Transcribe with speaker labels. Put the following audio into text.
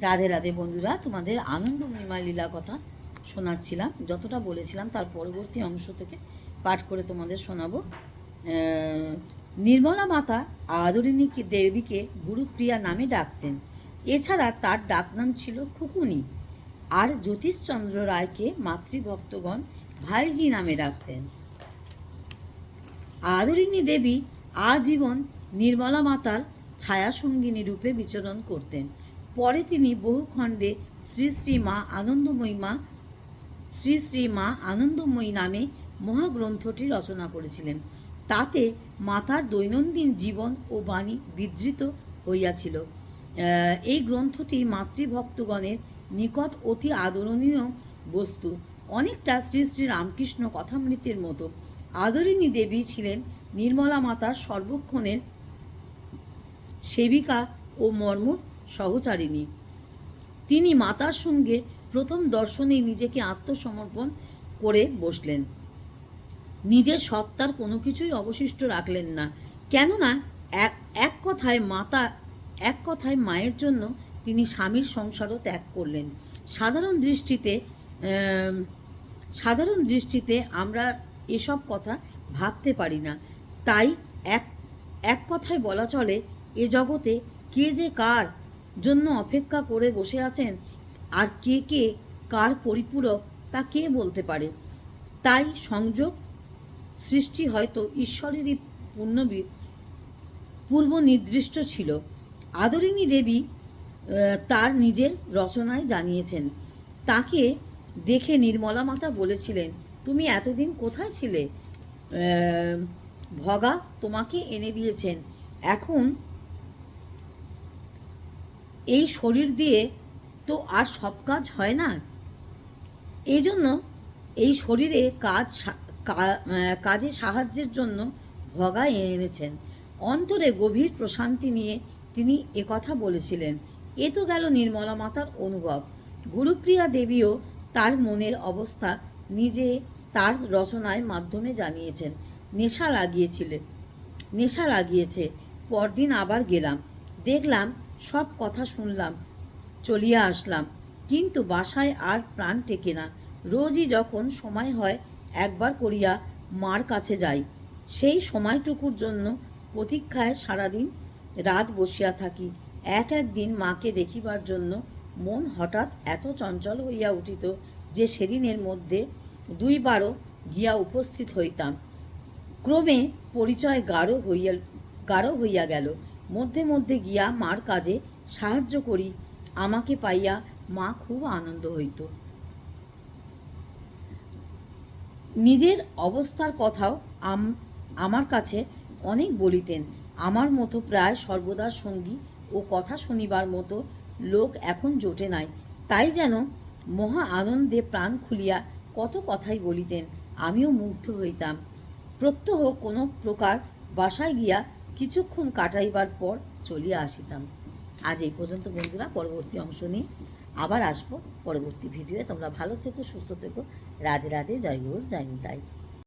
Speaker 1: রাধে রাধে বন্ধুরা, তোমাদের আনন্দ মহিমা লীলা কথা শোনাচ্ছিলাম। যতটা বলেছিলাম তার পরবর্তী অংশ থেকে পাঠ করে তোমাদের শোনাবো। নির্মলা মাতা আদরিণী দেবীকে গুরুপ্রিয়া নামে ডাকতেন। এছাড়া তার ডাকনাম ছিল খুকুনি। আর জ্যোতিষচন্দ্র রায়কে মাতৃভক্তগণ ভাইজি নামে ডাকতেন। আদরিণী দেবী আজীবন নির্মলা মাতার ছায়াসঙ্গিনী রূপে বিচরণ করতেন। পরে তিনি বহু খণ্ডে শ্রী শ্রী মা আনন্দময়ী মা, শ্রী শ্রী মা আনন্দময়ী নামে মহাগ্রন্থটি রচনা করেছিলেন। তাতে মাতার দৈনন্দিন জীবন ও বাণী বিধৃত হইয়াছিল। এই গ্রন্থটি মাতৃভক্তগণের নিকট অতি আদরণীয় বস্তু। অনেকটা শ্রী শ্রী রামকৃষ্ণ কথামৃতের মতো। আদরিণী দেবী ছিলেন নির্মলা মাতার সর্বক্ষণের সেবিকা ও মর্ম সহচারিণী। তিনি মাতার সঙ্গে প্রথম দর্শনেই নিজেকে আত্মসমর্পণ করে বসলেন। নিজের সত্তার কোনো কিছুই অবশিষ্ট রাখলেন না। কেননা এক এক কথায় মাতা, এক কথায় মায়ের জন্য তিনি স্বামীর সংসারও ত্যাগ করলেন। সাধারণ দৃষ্টিতে সাধারণ দৃষ্টিতে আমরা এসব কথা ভাবতে পারি না। তাই এক এক কথায় বলা চলে, এ জগতে কে যে কার জন্য অপেক্ষা করে বসে আছেন আর কে কে, কার পরিপূরক তা কে বলতে পারে? তাই সংযোগ সৃষ্টি হয়তো ঈশ্বরেরই পূর্ণ পূর্ব নির্দিষ্ট ছিল। আদরিণী দেবী তার নিজের রচনায় জানিয়েছেন, তাকে দেখে নির্মলা মাতা বলেছিলেন, তুমি এতদিন কোথায় ছিলে? ভগা তোমাকে এনে দিয়েছেন, এখন এই শরীর দিয়ে তো আর সব কাজ হয় না। এই জন্য এই শরীরে কাজ কাজে সাহায্যের জন্য ভগা এনেছেন। অন্তরে গভীর প্রশান্তি নিয়ে তিনি একথা বলেছিলেন। এ তো গেল নির্মলা মাতার অনুভব। গুরুপ্রিয়া দেবীও তার মনের অবস্থা নিজে তার রচনায় মাধ্যমে জানিয়েছেন। নেশা লাগিয়েছিলেন নেশা লাগিয়েছে। পরদিন আবার গেলাম। দেখলাম সব কথা শুনলাম, চলিয়া আসলাম। কিন্তু বাসায় আর প্রাণ টেকে না। রোজই যখন সময় হয়, একবার করিয়া মার কাছে যাই। সেই সময়টুকুর জন্য প্রতীক্ষায় সারাদিন রাত বসিয়া থাকি। এক এক দিন মাকে দেখিবার জন্য মন হঠাৎ এত চঞ্চল হইয়া উঠিত যে সেদিনের মধ্যে দুইবারও গিয়া উপস্থিত হইতাম। ক্রমে পরিচয় গাঢ় হইয়া গাঢ় হইয়া গেল। মধ্যে মধ্যে গিয়া মার কাজে সাহায্য করি, আমাকে পাইয়া মা খুব আনন্দ হইত। নিজের অবস্থার কথাও আমার কাছে অনেক বলিতেন। আমার মতো প্রায় সর্বদার সঙ্গী ও কথা শুনিবার মতো লোক এখন জোটে নাই। তাই যেন মহা আনন্দে প্রাণ খুলিয়া কত কথাই বলিতেন, আমিও মুগ্ধ হইতাম। প্রত্যহ কোনো প্রকার বাসায় গিয়া কিছুক্ষণ কাটাইবার পর চলিয়া আসিতাম। আজ এই পর্যন্ত বন্ধুরা, পরবর্তী অংশ নিয়ে আবার আসব। পরবর্তী ভিডিওয়ে তোমরা ভালো থেকো, সুস্থ থেকো। রাধে রাধে, জয় গুরু, জয় নিতাই।